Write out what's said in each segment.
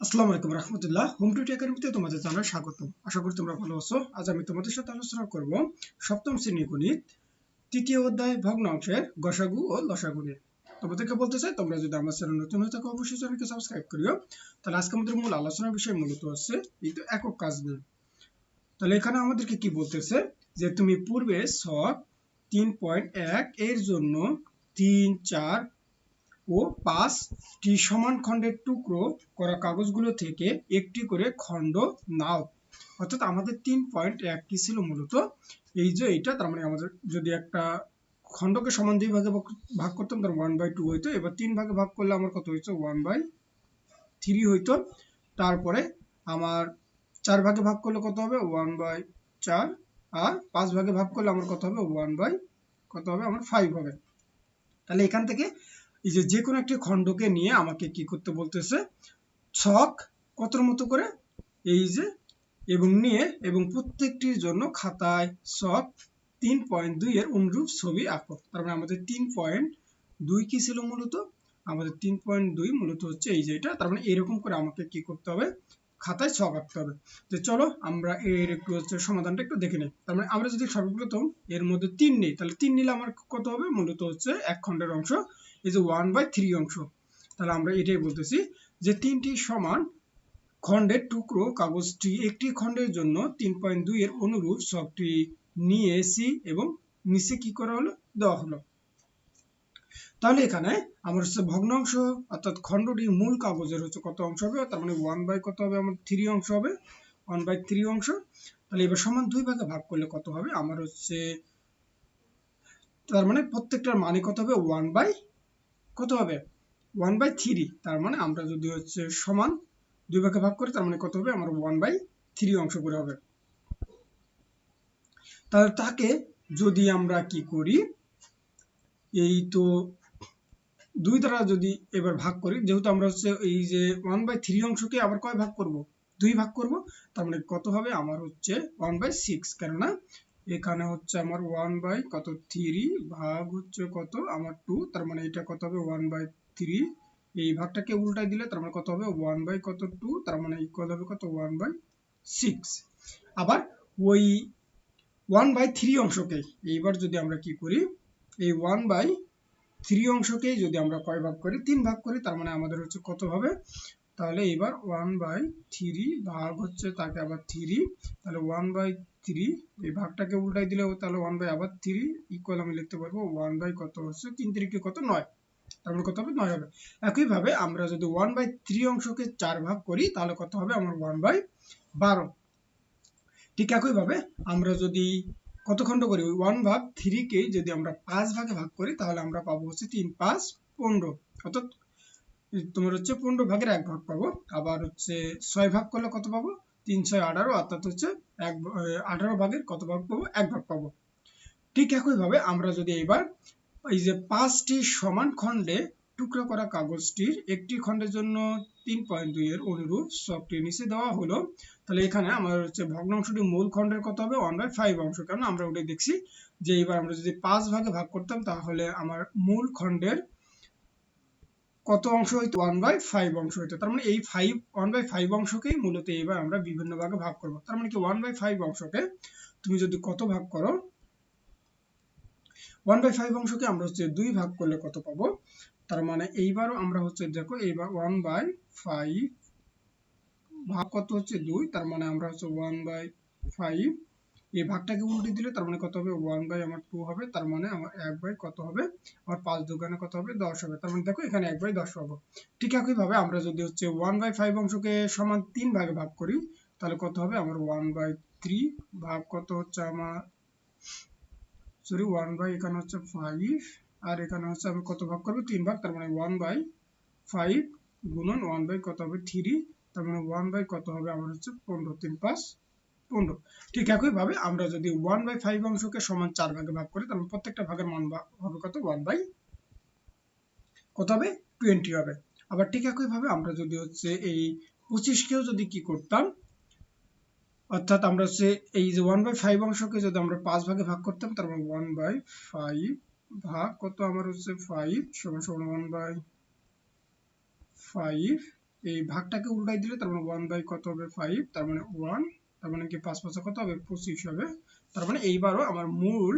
আসসালামু আলাইকুম রহমতুল্লাহ। হোম টুটি একাডেমিতে তোমাদের জানাই স্বাগত আশা করি তোমরা ভালো আছো। আজ আমি তোমাদের সাথে আলোচনা করব সপ্তম শ্রেণি গণিত, তৃতীয় অধ্যায় ভগ্নাংশের গসাগু ও লসাগু নিয়ে। তোমাদেরকে বলতে চাই, তোমরা যদি আমার চ্যানেল নতুন হয়ে থাকো, অবশ্যই চ্যানেলকে সাবস্ক্রাইব করিও। তাহলে আজকে আমাদের মূল আলোচনার বিষয় মূলত হচ্ছে কিন্তু একক কাজ নিয়ে। তাহলে এখানে আমাদেরকে কি বলতেছে? যে তুমি পূর্বে ছক তিন পয়েন্ট এক, এর জন্য তিন, চার ও পাঁচটি সমান খণ্ডের টুকরো করা কাগজগুলো থেকে একটি করে খণ্ড নাও। অর্থাৎ আমাদের তিন পয়েন্ট এক কি ছিল মূলত? এই যে এইটা, তার মানে আমাদের যদি একটা খণ্ডকে সমান দুই ভাগে ভাগ করতাম, তার ওয়ান বাই টু হইতো। এবার তিন ভাগে ভাগ করলে আমার কত হইতো? ওয়ান বাই থ্রি হইতো। তারপরে আমার চার ভাগে ভাগ করলে কত হবে? ওয়ান বাই চার। আর পাঁচ ভাগে ভাগ করলে আমার কত হবে? ওয়ান বাই কত হবে? আমার ফাইভ হবে। তাহলে এখান থেকে এই যে যে কোনো একটি খণ্ডকে নিয়ে আমাকে কি করতে বলতেছে, ছক কতর মতো করে? এই যে, এবং নিয়ে, এবং প্রত্যেকটির জন্য খাতায় ছক তিন পয়েন্ট দুই এর অনুরূপ ছবি আঁকো। তার মানে আমাদের তিন পয়েন্ট দুই কি ছিল মূলত? আমাদের তিন পয়েন্ট দুই মূলত হচ্ছে এই যে এটা। তার মানে এরকম করে আমাকে কি করতে হবে? খাতায় ছক আঁকতে হবে। তো চলো আমরা এর একটু হচ্ছে সমাধানটা একটু দেখে নিই। তার মানে আমরা যদি সর্বপ্রথম এর মধ্যে তিন নিই, তাহলে তিন নিলে আমার কত হবে? মূলত হচ্ছে এক খণ্ডের অংশ। এই যে ওয়ান বাই থ্রি অংশ। তাহলে আমরা এটাই বলতেছি যে তিনটি সমান খণ্ডের টুকরো কাগজটি একটি খণ্ডের জন্য তিন পয়েন্ট দুই এর অনুরূপ সবটি নিয়ে এসি এবং নিচে কি করা হলো? দেওয়া হলো। তাহলে এখানে আমার হচ্ছে ভগ্নাংশ অর্থাৎ খণ্ডটির মূল কাগজের হচ্ছে কত অংশ হবে? তার মানে ওয়ান বাই কত হবে? আমার থ্রি অংশ হবে। ওয়ান বাই থ্রি অংশ। তাহলে এবার সমান দুই ভাগে ভাগ করলে কত হবে? আমার হচ্ছে, তার মানে প্রত্যেকটার মানে কত হবে? ওয়ান বাই কত হবে? ওয়ান বাই থ্রি তার মানে আমরা যদি হচ্ছে সমান দুই ভাগে ভাগ করি, তার মানে কত হবে? আমার ওয়ান বাই থ্রি অংশ করে হবে। তাহলে তাকে যদি আমরা কি করি, এই তো দুই দ্বারা যদি এবার ভাগ করি, যেহেতু আমরা হচ্ছে এই যে ওয়ান বাই থ্রি অংশকে আবার কয় ভাগ করব? দুই ভাগ করব, তার মানে কত হবে? আমার হচ্ছে ওয়ান বাই সিক্স কেননা এখানে হচ্ছে আমার ওয়ান বাই কত? থ্রি ভাগ হচ্ছে কত? আমার টু তার মানে এটা কত হবে? ওয়ান বাই থ্রি এই ভাগটাকে উল্টাই দিলে তার মানে কত হবে? ওয়ান বাই কত টু তার মানে ইকুয়াল হবে কত? ওয়ান বাই সিক্স আবার ওই ওয়ান বাই থ্রি অংশকে, এইবার যদি আমরা কি করি? এই ওয়ান বাই থ্রি অংশকে যদি আমরা কয় ভাগ করি? তিন ভাগ করি, তার মানে আমাদের হচ্ছে কত হবে? তাহলে এবার ওয়ান বাই থ্রি ভাগ হচ্ছে তাকে আবার থ্রি তাহলে ওয়ান বাই থ্রি এই ভাগটাকে উল্টাই দিলে তাহলে ওয়ান বাই আবার থ্রি ইকুয়াল আমি লিখতে পারব ওয়ান বাই কত হচ্ছে? তিন তিরিকে কত? নয়। তার মানে কত হবে? নয় হবে। একইভাবে আমরা যদি ওয়ান বাই থ্রি অংশকে চার ভাগ করি, তাহলে কত হবে? আমার ওয়ান বাই বারো। ঠিক একইভাবে আমরা যদি কত খণ্ড করি? ওয়ান ভাগ থ্রিকে যদি আমরা পাঁচ ভাগে ভাগ করি, তাহলে আমরা পাবো হচ্ছে তিন, পাঁচ, পনেরো। অর্থাৎ তোমার হচ্ছে পনেরো ভাগের এক ভাগ পাবো। আবার হচ্ছে ছয় ভাগ করলে কত পাবো? তিন ছয় আঠারো, অর্থাৎ হচ্ছে এক আঠারো ভাগের কত ভাগ পাবো? এক ভাগ পাবো। ঠিক একইভাবে আমরা যদি এবার এই যে পাঁচটি সমান খণ্ডে টুকরো করা কাগজটির একটি খণ্ডের জন্য তিন পয়েন্ট দুই এর অনুরূপ সবটি নিচে দেওয়া হলো, তাহলে এখানে আমার হচ্ছে ভগ্নাংশটি মূল খণ্ডের কত হবে? ওয়ান বাই ফাইভ অংশ। কারণ আমরা ওটাই দেখছি যে এবার আমরা যদি পাঁচ ভাগে ভাগ করতাম, তাহলে আমার মূল খণ্ডের কত অংশ হইতো? ওয়ান বাই ফাইভ অংশ হইতো। তার মানে এই ফাইভ ওয়ান বাই ফাইভ অংশকেই মূলত এইবার আমরা বিভিন্ন ভাগে ভাগ করব। তার মানে কি? ওয়ান বাই ফাইভ অংশকে তুমি যদি কত ভাগ করো? ওয়ান বাই ফাইভ অংশকে আমরা হচ্ছে দুই ভাগ করলে কত পাবো? তার মানে এইবারও আমরা হচ্ছে দেখো, এইবার ওয়ান বাই ফাইভ ভাগ কত হচ্ছে? দুই। তার মানে আমরা হচ্ছে ওয়ান বাই ফাইভ এই ভাগটাকে উল্টে দিলে তার মানে কত হবে? ওয়ান বাই আমার টু হবে, তার মানে আমার এক বাই কত হবে? আমার পাঁচ দোকানে কত হবে? দশ হবে। তার মানে দেখো এখানে এক বাই দশ পাবো। ঠিক একইভাবে আমরা যদি হচ্ছে ওয়ান বাই ফাইভ অংশকে সমান তিন ভাগে ভাগ করি, তাহলে কত হবে? আমার ওয়ান বাই থ্রি ভাগ কত হচ্ছে আমার সরি ওয়ান বাই এখানে হচ্ছে ফাইভ আর এখানে হচ্ছে আমি কত ভাগ করব? তিন ভাগ, তার মানে ওয়ান বাই ফাইভ গুণন ওয়ান বাই কত হবে? থ্রি তার মানে ওয়ান বাই কত হবে? আমার হচ্ছে পনেরো, তিন, পাঁচ পনেরো। ঠিক একইভাবে আমরা যদি ওয়ান বাই ফাইভ অংশকে সমান চার ভাগে ভাগ করি, তাহলে প্রত্যেকটা ভাগের মান হবে কত? ওয়ান বাই কত হবে? টোয়েন্টি হবে। আবার ঠিক একইভাবে আমরা যদি হচ্ছে এই পঁচিশকেও যদি কি করতাম, অর্থাৎ আমরা হচ্ছে এই যে ওয়ান বাই ফাইভ অংশকে যদি আমরা পাঁচ ভাগে ভাগ করতাম, তার মানে ওয়ান বাই ফাইভ ভাগ কত আমার হচ্ছে ফাইভ সমান সমান ওয়ান বাই ফাইভ এই ভাগটাকে উল্টাই দিলে তার মানে ওয়ান বাই কত হবে ফাইভ তার মানে ওয়ান তার মানে কি পাঁচ পাঁচে কত হবে? পঁচিশ হবে। তার মানে এইবারও আমার মূল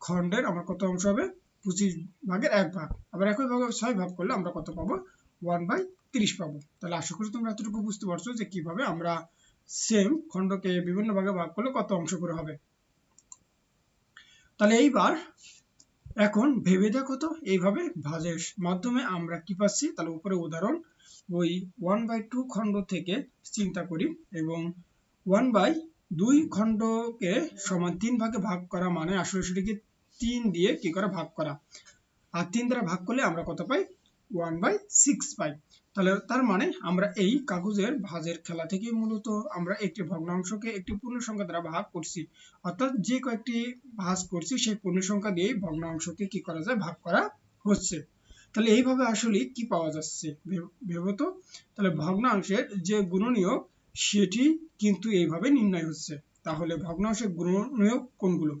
খণ্ডের আমার কত অংশ হবে? পঁচিশ ভাগের এক ভাগ। আবার একই ভাগে ছয় ভাগ করলে আমরা কত পাবো? ওয়ান বাই তিরিশ পাবো। তাহলে আশা করি তোমরা এতটুকু বুঝতে পারছ যে কীভাবে আমরা সেম খণ্ডকে বিভিন্ন ভাগে ভাগ করলে কত অংশ করে হবে। তাহলে এইবার এখন ভেবে দেখো তো, এইভাবে ভাজের মাধ্যমে আমরা কি পাচ্ছি? তাহলে উপরে উদাহরণ, ওই ওয়ান বাই টু খণ্ড থেকে চিন্তা করি এবং ওয়ান বাই দুই খণ্ডকে সমান তিন ভাগে ভাগ করা মানে আসলে সেটিকে তিন দিয়ে কি করা? ভাগ করা। আর তিন দ্বারা ভাগ করলে আমরা কত পাই? ওয়ান বাই সিক্স পাই। তাহলে তার মানে আমরা এই কাগজের ভাজের খেলা থেকে মূলত আমরা একটি ভগ্নাংশকে একটি পূর্ণ সংখ্যা দ্বারা ভাগ করছি। অর্থাৎ যে কয়েকটি ভাজ করছি, সেই পূর্ণ সংখ্যা দিয়ে ভগ্নাংশকে কি করা যায়? ভাগ করা হচ্ছে। তাহলে এইভাবে আসলে কি পাওয়া যাচ্ছে? ভেবো তো? তাহলে ভগ্নাংশের যে গুণনীয়ক সেটি কিন্তু এইভাবে নির্ণয় হচ্ছে। তাহলে ভগ্নাংশের গুণনীয়ক কোনগুলো?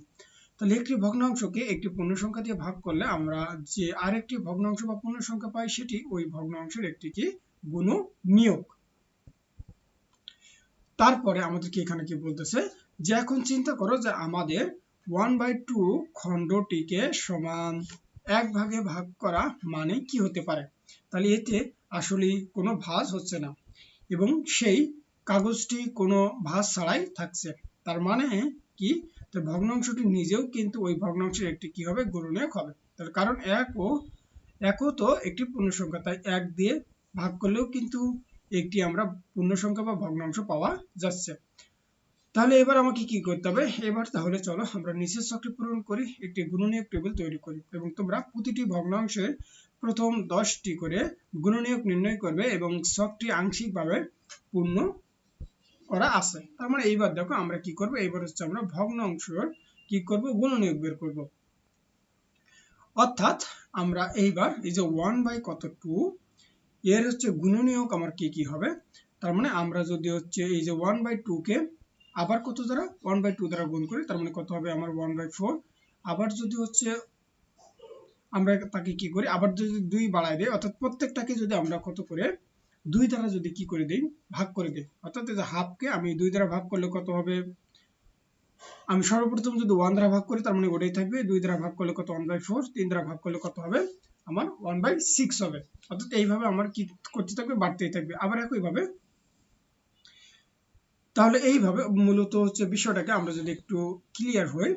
তাহলে একটি ভগ্নাংশকে একটি পূর্ণ সংখ্যা দিয়ে ভাগ করলে আমরা যে আরেকটি ভগ্নাংশ বা পূর্ণ সংখ্যা পাই, সেটি ওই ভগ্নাংশের একটি কি গুণ নিয়োগ তারপরে আমাদেরকে এখানে কি বলতেছে? যে এখন চিন্তা করো যে আমাদের ওয়ান বাই টু খণ্ডটিকে সমান এক ভাগে ভাগ করা মানে কি হতে পারে? তাহলে এতে আসলে কোনো ভাজ হচ্ছে না। এবং সেই কাগজটি কোনো ভাজ ছাড়াই থাকছে। তার মানে কি? তো ভগ্নাংশটি নিজেও কিন্তু ওই ভগ্নাংশের একটি কি হবে? গুণনীয়ক হবে। তার কারণ এক ও একও তো একটি পূর্ণ সংখ্যা তাই এক দিয়ে ভাগ করলেও কিন্তু একটি আমরা পূর্ণ সংখ্যা বা ভগ্নাংশ পাওয়া যাচ্ছে। তাহলে এবার আমাকে কি করতে হবে? এবার তাহলে চলো আমরা নিচের ছকটি পূরণ করি, একটি গুণনীয়ক টেবিল তৈরি করি এবং তোমরা প্রতিটি ভগ্নাংশের প্রথম দশটি করে গুণনীয়ক নির্ণয় করবে এবং ছকটি আংশিকভাবে পূর্ণ করা আছে। তার মানে এইবার দেখো আমরা কি করব? এইবার হচ্ছে আমরা ভগ্নাংশ কি করব? গুণনীয়ক বের করব। অর্থাৎ আমরা এইবার এই যে ওয়ান বাই কত টু এর হচ্ছে গুণনীয়ক আমার কি কি হবে? তার মানে আমরা যদি হচ্ছে এই যে ওয়ান বাই টু কে আবার কত দ্বারা? ওয়ান বাই টু দ্বারা গুণ করি, তার মানে কত হবে আমার ওয়ান বাই ফোর আবার যদি হচ্ছে আমরা তাকে কি করি? আবার যদি দুই বাড়াই দেয়, অর্থাৎ প্রত্যেকটাকে যদি আমরা কত করে দুই দ্বারা যদি কি করে দিই? ভাগ করে দিই। অর্থাৎ এই যে হাফকে আমি দুই দ্বারা ভাগ করলে কত হবে? আমি সর্বপ্রথম যদি ওয়ান দ্বারা ভাগ করি, তার মানে ওটাই থাকবে। দুই দ্বারা ভাগ করলে কত? ওয়ান বাই ফোর তিন দ্বারা ভাগ করলে কত হবে? আমার ওয়ান বাই সিক্স হবে। অর্থাৎ এইভাবে আমার কি করতে থাকবে? বাড়তেই থাকবে। আবার একইভাবে তাহলে এইভাবে মূলত হচ্ছে বিষয়টাকে আমরা যদি একটু ক্লিয়ার হই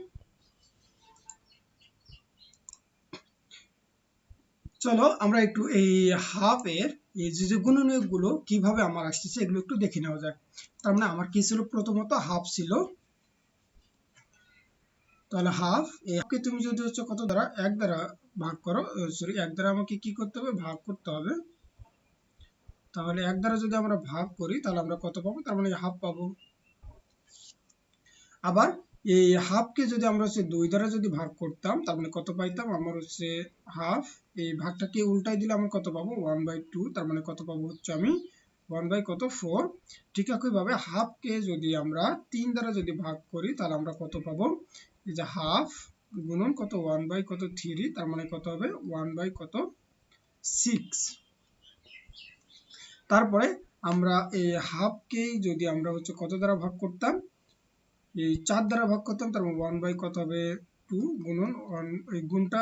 চলো আমরা একটু এই হাফের এই যে যে গুণনীয়কগুলো কীভাবে আমার আসতেছে, এগুলো একটু দেখে নেওয়া যাক। তার মানে আমার কি ছিল? প্রথমত হাফ ছিল। তাহলে হাফ একে তুমি যদি হচ্ছে কত দ্বারা? এক দ্বারা ভাগ করো সরি এক দ্বারা আমাকে কি করতে হবে? ভাগ করতে হবে। তাহলে এক দ্বারা যদি আমরা ভাগ করি, তাহলে আমরা কত পাবো? তার মানে হাফ পাবো। আবার এই হাফকে যদি আমরা হচ্ছে দুই দ্বারা যদি ভাগ করতাম, তার মানে কত পাইতাম? আমার হচ্ছে হাফ এই ভাগটাকে উল্টাই দিলে আমরা কত পাবো? ওয়ান বাই টু তার মানে কত পাবো হচ্ছে আমি ওয়ান বাই কত? ফোর ঠিক একইভাবে হাফকে যদি আমরা তিন দ্বারা যদি ভাগ করি, তাহলে আমরা কত পাবো? এই যে হাফ গুণন কত? ওয়ান বাই কত? থ্রি তার মানে কত হবে? ওয়ান বাই কত? সিক্স তারপরে আমরা এই হাফকেই যদি আমরা হচ্ছে কত দ্বারা ভাগ করতাম? চার দ্বারা ভাগ করতাম তার ওয়ান বাই কত হবে? টু গুণন ওয়ান এই গুণটা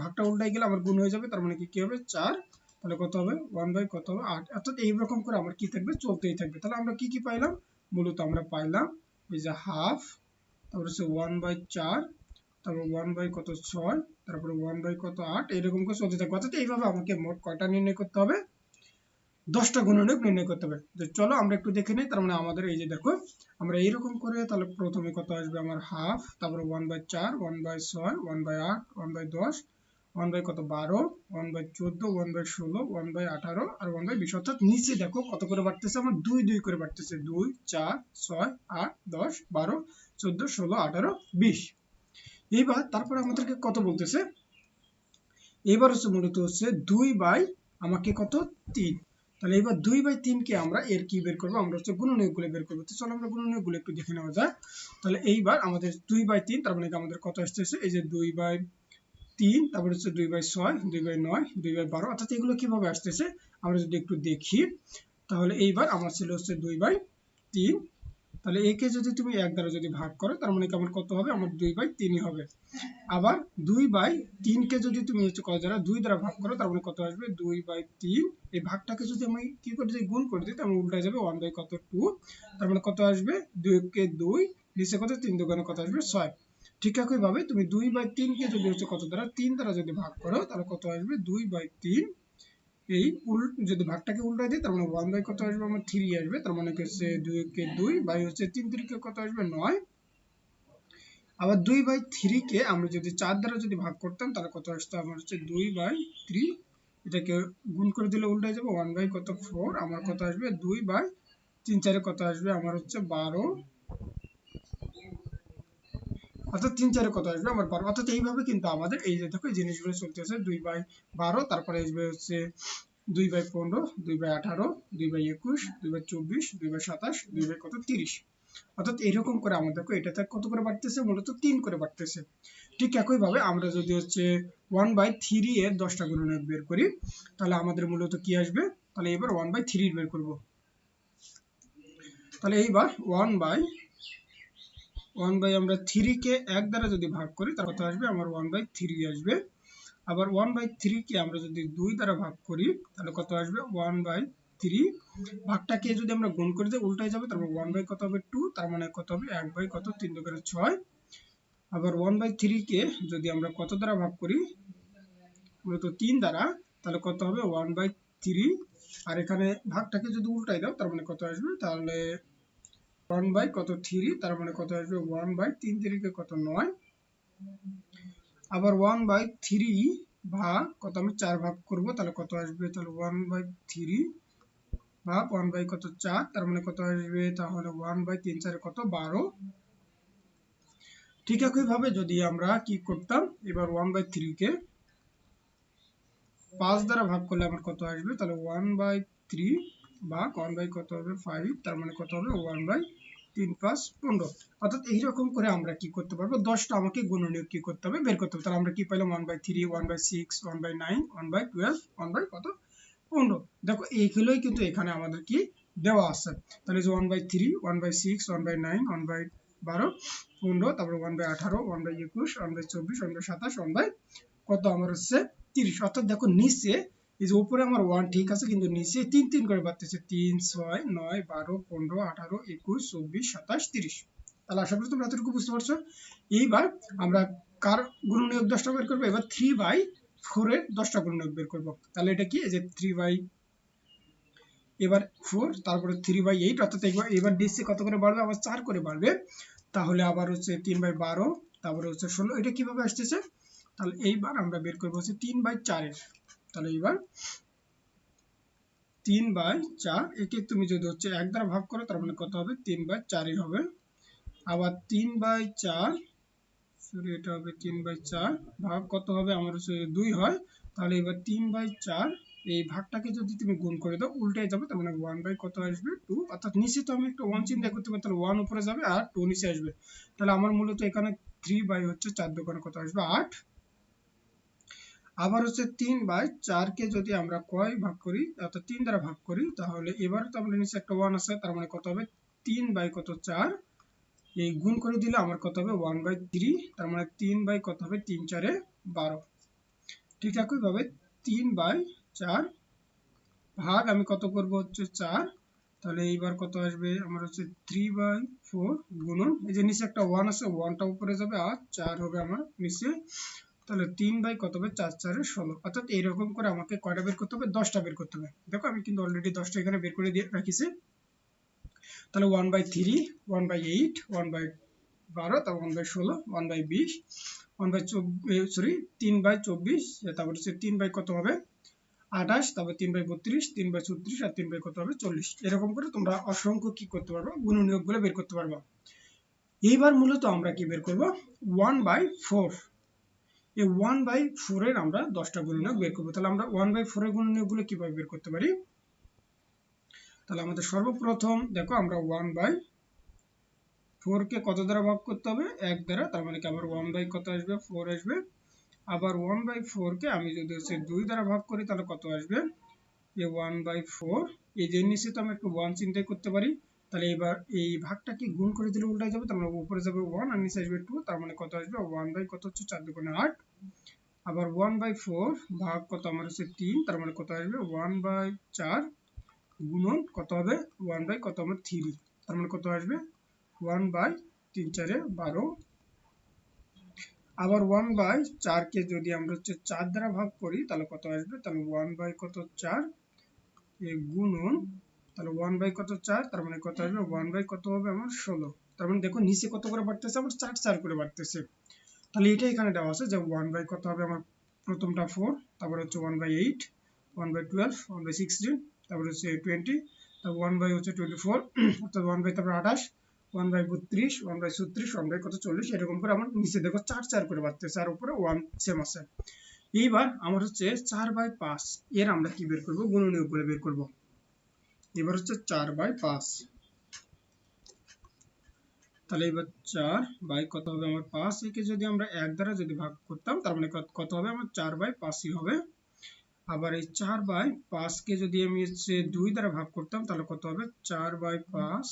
ভাগটা উল্টাই গেলে আমার গুণ হয়ে যাবে, তার মানে কি, কী হবে? চার, তাহলে কত হবে? ওয়ান বাই কত হবে? আট। অর্থাৎ এইরকম করে আমার কি থাকবে? চলতেই থাকবে। তাহলে আমরা কি কি পাইলাম? মূলত আমরা পাইলাম এই যে হাফ তারপর হচ্ছে ওয়ান বাই চার, তারপর ওয়ান বাই কত? ছয়, তারপরে ওয়ান বাই কত? আট এরকম করে চলতে থাকবে। অর্থাৎ এইভাবে আমাকে মোট কয়টা নির্ণয় করতে হবে? দশটা গুণনীয়ক নির্ণয় করতে হবে। তো চলো আমরা একটু দেখে নিই, তার মানে আমাদের এই যে দেখো আমরা এইরকম করে তাহলে প্রথমে কত আসবে আমার হাফ তারপরে ওয়ান বাই চার ওয়ান বাই ছয় ওয়ান বাই আট ওয়ান বাই দশ ওয়ান বাই কত বারো ওয়ান বাই চোদ্দ ওয়ান বাই ষোলো ওয়ান বাই আঠারো আর ওয়ান বাই বিশ। অর্থাৎ নিচে দেখো কত করে বাড়তেছে? আমার দুই দুই করে বাড়তেছে। দুই, চার, ছয়, আট, দশ, বারো, চোদ্দ, ষোলো, আঠারো, বিশ। এইবার তারপরে আমাদেরকে কত বলতেছে? এবার হচ্ছে মূলত হচ্ছে দুই বাই আমাকে কত? তিন। তাহলে এবার দুই বাই তিনকে আমরা এর কি বের করব? আমরা হচ্ছে গুণনীয়কগুলো বের করব। তো চলো আমরা গুণনীয়কগুলো একটু দেখে নেওয়া যায় তাহলে এইবার আমাদের দুই বাই তিন, তার মানে আমাদের কত আসতেছে এই যে দুই বাই তিন, তারপরে হচ্ছে দুই বাই ছয়, দুই বাই নয়, দুই বাই বারো, অর্থাৎ এগুলো কীভাবে আসতেছে? আমরা যদি একটু দেখি, তাহলে এইবার আমার ছিল হচ্ছে দুই বাই তিন তাহলে একে যদি তুমি এক দ্বারা যদি ভাগ করো, তার মানে কেমন কত হবে? আমার দুই বাই তিনই হবে। আবার দুই বাই তিনকে যদি তুমি হচ্ছে কত দ্বারা? দুই দ্বারা ভাগ করো, তার মানে কত আসবে? দুই বাই তিন। এই ভাগটাকে যদি আমি কি করে দিই? গুণ করে দিই তাহলে উল্টা যাবে ওয়ান বাই কত টু তার মানে কত আসবে? দুইকে দুই। নিচে কত? তিন দোকানে কত আসবে? ছয়। ঠিক একই ভাবে তুমি দুই বাই তিনকে যদি হচ্ছে কত দ্বারা? তিন দ্বারা যদি ভাগ করো, তাহলে কত আসবে? দুই বাই তিন। এই উল, যদি ভাগটাকে উল্টাই দিই তার মানে ওয়ান বাই কত আসবে? আমার থ্রি আসবে। তার মানে হচ্ছে দুই কে দুই বাই হচ্ছে তিন তিরিকে কত আসবে? নয়। আবার দুই বাই থ্রিকে আমরা যদি চার দ্বারা যদি ভাগ করতাম, তাহলে কত আসতো? আমার হচ্ছে দুই বাই থ্রি এটাকে গুণ করে দিলে উল্টে যাবে। ওয়ান বাই কত? ফোর আমার কত আসবে? দুই বাই তিন চারে কত আসবে? আমার হচ্ছে বারো। অর্থাৎ তিন চারে কত আসবে আমার বারো? অর্থাৎ এইভাবে কিন্তু আমাদের এই যে দেখো, এই জিনিসগুলো চলতেছে দুই বাই বারো, তারপরে আসবে হচ্ছে দুই বাই পনেরো, দুই বাই আঠারো, দুই বাই একুশ, দুই বাই চব্বিশ, দুই বাই সাতাশ, দুই বাই কত? তিরিশ। অর্থাৎ এরকম করে আমাদের দেখো এটাতে কত করে বাড়তেছে? মূলত তিন করে বাড়তেছে। ঠিক একই ভাবে আমরা যদি হচ্ছে ওয়ান বাই থ্রি এর দশটা গুণনীয়ক বের করি, তাহলে আমাদের মূলত কি আসবে? তাহলে এবার ওয়ান বাই থ্রি বের করব। তাহলে এইবার ওয়ান বাই ওয়ান বাই আমরা থ্রি কে এক দ্বারা যদি ভাগ করি, তাহলে কত আসবে? আমার ওয়ান বাই থ্রি আসবে। আবার ওয়ান বাই থ্রি কে আমরা যদি দুই দ্বারা ভাগ করি, তাহলে কত আসবে? ওয়ান বাই থ্রি ভাগটাকে যদি আমরা গুণ করে দিই উল্টাই যাবে, তারপর ওয়ান বাই কত হবে? টু তার মানে কত হবে? এক বাই কত? তিন দোকানে ছয়। আবার ওয়ান বাই থ্রি কে যদি আমরা কত দ্বারা ভাগ করি? মূলত তিন দ্বারা, তাহলে কত হবে? ওয়ান বাই থ্রি আর এখানে ভাগটাকে যদি উল্টাই দাও, তার মানে কত আসবে? তাহলে ওয়ান বাই কত থ্রি তার মানে কত আসবে ওয়ান বাই তিন তিরিকে কত নয়। আবার ওয়ান বাই থ্রি ভাগ কত আমি চার ভাগ করব, তাহলে কত আসবে? তাহলে ওয়ান বাই থ্রি ভাগ ওয়ান বাই কত চার, তার মানে কত আসবে? তাহলে ওয়ান বাই তিন চারে কত বারো। ঠিক একই ভাবে যদি আমরা কি করতাম, এবার ওয়ান বাই থ্রি কে পাঁচ দ্বারা ভাগ করলে আমার কত আসবে? তাহলে ওয়ান বাই থ্রি ভাগ ওয়ান বাই কত হবে ফাইভ তার মানে কত হবে ওয়ান বাই তিন পাঁচ পনেরো অর্থাৎ এইরকম করে আমরা কি করতে পারব দশটা আমাকে গুণনীয় কি করতে হবে বের করতে হবে তাহলে আমরা কি পাইলাম one by three one by six one by nine one by twelve one by কত পনেরো দেখো এইগুলোই কিন্তু এখানে আমাদের কি দেওয়া আছে তাহলে যে one by three one by six one by nine one by বারো পনেরো তারপরে ওয়ান বাই আঠারো ওয়ান বাই একুশ ওয়ান বাই চব্বিশ ওয়ান বাই সাতাশ ওয়ান বাই কত আমার হচ্ছে তিরিশ অর্থাৎ দেখো নিচে এই যে উপরে আমার ওয়ান ঠিক আছে, কিন্তু নিচে তিন তিন করে বাড়তেছে, তিন, ছয়, নয়, বারো, পনেরো, আঠারো, একুশ, চব্বিশ, সাতাশ, তিরিশ। তাহলে আশা করি তোমরা এতটুকু বুঝতে পারছ। এইবার আমরা কার গুণনীয়ক দশটা বের করব? এবার থ্রি বাই ফোর এর দশটা গুণনীয়ক বের করব। তাহলে এটা কি? যে থ্রি বাই এবার ফোর তারপরে থ্রি বাই এইট অর্থাৎ এবার ডিসি কত করে বাড়বে? আবার চার করে বাড়বে। তাহলে আবার হচ্ছে তিন বাই বারো, তারপরে হচ্ছে ষোলো। এটা কীভাবে আসতেছে? তাহলে এইবার আমরা বের করব হচ্ছে তিন বাই চারের। তাহলে এইবার তিন বাই চার, একে তুমি যদি হচ্ছে এক দ্বারা ভাগ করো, তার মানে কত হবে? তিন বাই চারই হবে। আবার তিন বাই চার সরি এটা হবে তিন বাই চার, ভাগ কত হবে? আমার হচ্ছে দুই হয়। তাহলে এবার তিন বাই চার, এই ভাগটাকে যদি তুমি গুণ করে দাও, উল্টে যাবে, তার মানে ওয়ান বাই কত আসবে? টু অর্থাৎ নিচে তো আমি একটা ওয়ান চিন্তা করতে পারি, তাহলে ওয়ান উপরে যাবে আর টু নিচে আসবে। তাহলে আমার মূলত এখানে থ্রি বাই হচ্ছে চার দোকানে কত আসবে? আট। আবার হচ্ছে তিন বাই চারকে যদি আমরা কয় ভাগ করি, অর্থাৎ তিন দ্বারা ভাগ করি, তাহলে এবার তো আমাদের নিচে একটা ওয়ান আছে, তার মানে কত হবে? তিন বাই কত চার? এই গুণ করে দিলে আমার কত হবে? ওয়ান বাই থ্রি তার মানে তিন বাই কত হবে? তিন চারে বারো। ঠিক একইভাবে তিন বাই চার ভাগ আমি কত করব হচ্ছে চার? তাহলে এইবার কত আসবে? আমার হচ্ছে থ্রি বাই ফোর গুণন। এই যে নিচে একটা ওয়ান আছে ওয়ানটা উপরে যাবে আর চার হবে আমার নিচে। তাহলে তিন বাই কত হবে? চার চারে ষোলো। অর্থাৎ এইরকম করে আমাকে কয়টা বের করতে হবে? দশটা বের করতে হবে। দেখো, আমি কিন্তু অলরেডি দশটা এখানে বের করে দিয়ে রাখিছি। তাহলে one by three one by eight one by বারো, তারপর ওয়ান বাই ষোলো ওয়ান বাই বিশ ওয়ান বাই সরি তিন বাই চব্বিশ তারপর হচ্ছে তিন বাই কত হবে? আঠাশ, তারপর তিন বাই বত্রিশ, তিন বাই ছত্রিশ, আর তিন বাই কত হবে? চল্লিশ। এরকম করে তোমরা অসংখ্য কি করতে পারব? গুণনীয়কগুলো বের করতে পারব। এইবার মূলত আমরা কি বের করব? ওয়ান বাই ফোর এই ওয়ান বাই ফোরের আমরা দশটা গুণনীয়ক বের করব। তাহলে আমরা ওয়ান বাই ফোর এর গুণনীয়কগুলো কীভাবে বের করতে পারি? তাহলে আমাদের সর্বপ্রথম, দেখো আমরা ওয়ান বাই ফোর কে কত দ্বারা ভাগ করতে হবে? এক দ্বারা, তার মানে কি আবার ওয়ান বাই কত আসবে? ফোর আসবে। আবার ওয়ান বাই ফোর কে আমি যদি হচ্ছে দুই দ্বারা ভাগ করি, তাহলে কত আসবে? এ ওয়ান বাই ফোর এই যে নিচে তো আমরা একটু ওয়ান চিন্তাই করতে পারি, তাহলে এবার এই ভাগটাকে গুণ করে দিলে উল্টায় যাবে, তার মানে উপরে যাবে ওয়ান আর নিচে আসবে টু তার মানে কত আসবে? ওয়ান বাই কত হচ্ছে? চার দুগুণে আট। আবার ওয়ান বাই ফোর ভাগ কত আমার হচ্ছে তিন, তার মানে কত আসবে? ওয়ান বাই চার গুণন কত হবে? ওয়ান বাই কত আমার থ্রি তার মানে কত আসবে? ওয়ান বাই তিন চারে বারো। আবার ওয়ান বাই চারকে যদি আমরা হচ্ছে চার দ্বারা ভাগ করি, তাহলে কত আসবে? তাহলে ওয়ান বাই কত চার গুণন, তাহলে ওয়ান বাই কত চার, তার মানে কত আসবে? ওয়ান বাই কত হবে আমার ষোলো। তার মানে দেখো নিচে কত করে বাড়তেছে? আমার চার চার করে বাড়তেছে। তাহলে এটা এখানে দেওয়া আছে যে ওয়ান বাই কত হবে আমার প্রথমটা ফোর তারপর হচ্ছে one by eight one by twelve one by sixteen তারপর হচ্ছে টোয়েন্টি তারপর ওয়ান বাই হচ্ছে টোয়েন্টি ফোর অর্থাৎ ওয়ান বাই তারপর আঠাশ ওয়ান বাই বত্রিশ ওয়ান বাই ছত্রিশ ওয়ান বাই কত চল্লিশ, এরকম করে আমার নিচে দেখো চার চার করে বাড়তেছে আর উপরে ওয়ান সেম আছে। এইবার আমার হচ্ছে চার বাই পাঁচ, এর আমরা কি বের করব? গুণনীয় করে বের করব। এবার হচ্ছে চার বাই পাঁচ। তাহলে এবার চার বাই কত হবে আমার পাঁচ? একে যদি আমরা এক দ্বারা যদি ভাগ করতাম, তার মানে কত হবে? আমার চার বাই পাঁচই হবে। আবার এই চার বাই পাঁচকে যদি আমি হচ্ছে দুই দ্বারা ভাগ করতাম, তাহলে কত হবে? চার বাই পাঁচ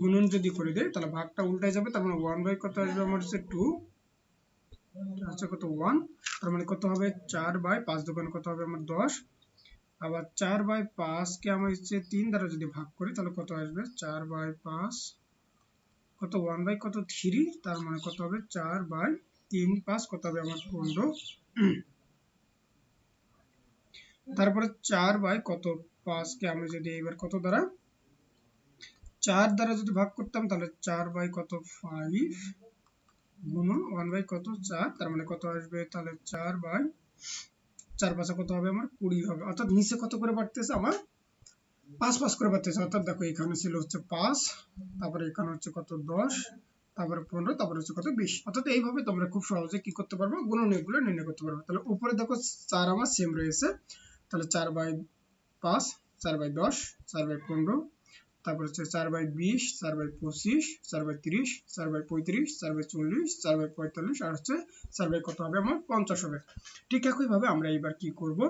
গুণন যদি করে দেয় তাহলে ভাগটা উল্টায় যাবে, তার মানে ওয়ান বাই কত আসবে? আমার হচ্ছে টু আচ্ছা কত? ওয়ান তার মানে কত হবে? চার বাই পাঁচ দোকানে কত হবে? আমার দশ। আবার চার বাই পাঁচকে আমার হচ্ছে তিন দ্বারা যদি ভাগ করি, তাহলে কত আসবে? চার বাই পাঁচ কত ওয়ান বাই কত থ্রি তার মানে কত হবে চার বাই তিন পাঁচ কত হবে আমার পনেরো? তারপরে চার বাই কত পাঁচকে আমরা যদি এবার কত দ্বারা, চার দ্বারা যদি ভাগ করতাম তাহলে চার বাই কত ফাইভ গুণন ওয়ান বাই কত চার, তার মানে কত আসবে? তাহলে চার বাই চার পাঁচে কত হবে আমার কুড়ি হবে। অর্থাৎ নিচে কত করে বাড়তেছে আমার পাঁচ পাঁচ করে বাড়তেছে অর্থাৎ দেখো এখানে ছিল হচ্ছে পাঁচ তারপরে এখানে হচ্ছে কত দশ তারপরে পনেরো তারপরে হচ্ছে কত বিশ অর্থাৎ এইভাবে তোমরা খুব সহজে কি করতে পারবে গুণনীয়কগুলো নির্ণয় করতে পারবে তাহলে উপরে দেখো চার আমার সেম রয়েছে তাহলে চার বাই পাঁচ চার বাই দশ চার বাই পনেরো তারপর হচ্ছে চার বাই বিশ চার বাই পঁচিশ চার বাই তিরিশ চার বাই পঁয়ত্রিশ চার বাই চল্লিশ চার বাই পঁয়তাল্লিশ আর হচ্ছে চার বাই কত হবে আমার পঞ্চাশ হবে ঠিক একইভাবে আমরা এবার কি করব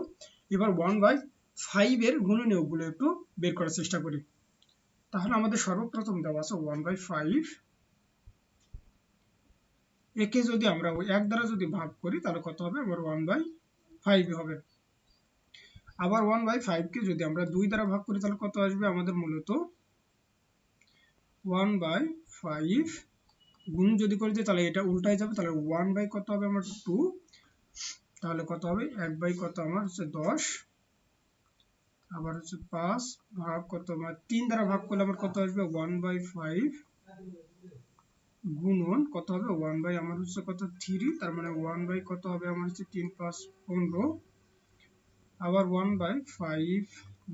এবার ওয়ান বাই ফাইভ এর গুণনীয়কগুলো একটু বের করার চেষ্টা করি। তাহলে আমাদের সর্বপ্রথম দেওয়া আছে ওয়ান বাই ফাইভ একে যদি আমরা এক দ্বারা যদি ভাগ করি, তাহলে কত হবে? আমার ওয়ান বাই ফাইভ হবে। আবার ওয়ান বাই ফাইভকে যদি আমরা দুই দ্বারা ভাগ করি, তাহলে কত আসবে? আমাদের মূলত ওয়ান বাই ফাইভ গুণ যদি করে দিই, তাহলে এটা উল্টায় যাবে। তাহলে ওয়ান বাই কত হবে? আমার টু তাহলে কত হবে? এক বাই কত? আমার হচ্ছে দশ। আবার হচ্ছে পাঁচ ভাগ কত আমার তিন দ্বারা ভাগ করলে আমার কত আসবে? ওয়ান বাই ফাইভ গুণন কত হবে? ওয়ান বাই আমার হচ্ছে কত? থ্রি তার মানে ওয়ান বাই কত হবে? আমার হচ্ছে তিন পাঁচ পনেরো। আবার ওয়ান বাই ফাইভ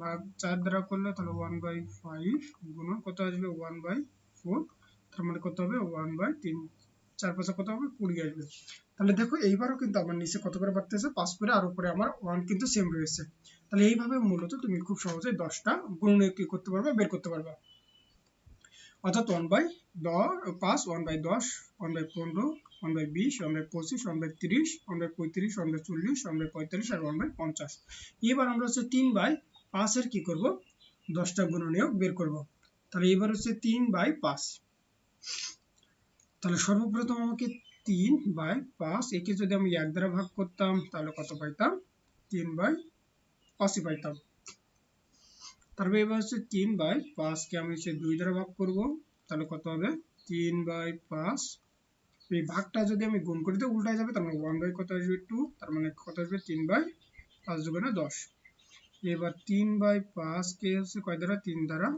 ভাগ চার দ্বারা করলে তাহলে ওয়ান বাই ফাইভ গুণন কত আসবে? ওয়ান বাই ফোর তার মানে কত হবে? ওয়ান বাই তিন। চার পাঁচে কত হবে? কুড়ি আসবে। তাহলে দেখো এইবারও কিন্তু আমার নিচে কত করে বাড়তেছে? পাঁচ করে আর উপরে আমার ওয়ান কিন্তু সেম রয়েছে। তাহলে এইভাবে মূলত তুমি খুব সহজে দশটা গুণ কি করতে পারবে বের করতে পারবে অর্থাৎ ওয়ান বাই দশ পাঁচ ওয়ান বাই দশ ওয়ান বাই পনেরো ওয়ান বাই বিশ ওয়ান বাই পঁচিশ ওয়ান বাই তিরিশ ওয়ান বাই পঁয়ত্রিশ ওয়ান বাই চল্লিশ ওয়ান বাই পঁয়তাল্লিশ আর ওয়ান বাই পঞ্চাশ এবার আমরা হচ্ছে তিন বাই পাঁচের কি করব দশটা গুণনীয়ক বের করব তাহলে এবার হচ্ছে তিন বাই পাঁচ তাহলে সর্বপ্রথম আমাকে তিন বাই পাঁচ একে যদি আমি এক দ্বারা ভাগ করতাম তাহলে কত পাইতাম তিন বাই পাঁচই পাইতাম তারপরে এবার হচ্ছে তিন বাই পাঁচকে আমি হচ্ছে দুই দ্বারা ভাগ করব, তাহলে কত হবে? তিন বাই পাঁচ এই ভাগটা যদি আমি গুণ করি তো যাবে, তার মানে ওয়ান বাই কত আসবে? টু তার মানে কত আসবে? তিন বাই পাঁচ দুগুণে দশ। এবার তিন বাই কে হচ্ছে কয় দ্বারা? তিন দ্বারা।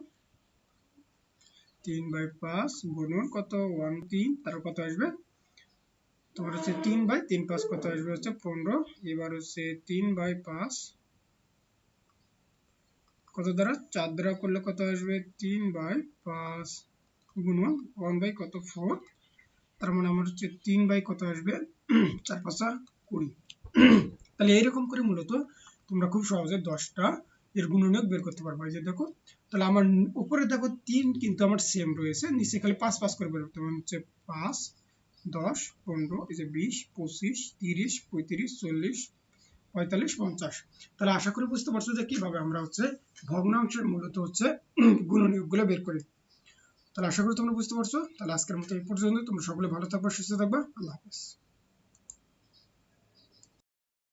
তিন বাই পাঁচ গুণন কত? ওয়ান তিন, তার কত আসবে? তোমার হচ্ছে তিন বাই তিন পাঁচ কত আসবে? হচ্ছে পনেরো। এবার হচ্ছে তিন বাই পাঁচ কত দ্বারা চার দ্বারা করলে কত আসবে? তিন বাই পাঁচ গুণন ওয়ান বাই কত? ফোর। তার মানে আমার হচ্ছে তিন বাই কত আসবে? চার পাঁচা কুড়ি। তাহলে এইরকম করে মূলত তোমরা খুব সহজে দশটা এর গুণনীয়ক বের করতে পারবে। যে দেখো, তাহলে আমার উপরে দেখো তিন কিন্তু আমার সেম রয়েছে। নিচে খালি পাঁচ পাঁচ করে বের করতে হচ্ছে পাঁচ, দশ, পনেরো, এই যে বিশ, পঁচিশ, তিরিশ, পঁয়ত্রিশ, চল্লিশ পঁয়তাল্লিশ, পঞ্চাশ। তাহলে আশা করি বুঝতে পারছ যে কীভাবে আমরা হচ্ছে ভগ্নাংশের মূলত হচ্ছে গুণনীয়কগুলো বের করি। তাহলে আশা করি তোমরা বুঝতে পারছ। তাহলে আজকের মতো এই পর্যন্ত তোমরা সকলে ভালো থাকবে, সুস্থ থাকবে। আল্লাহ হাফেজ।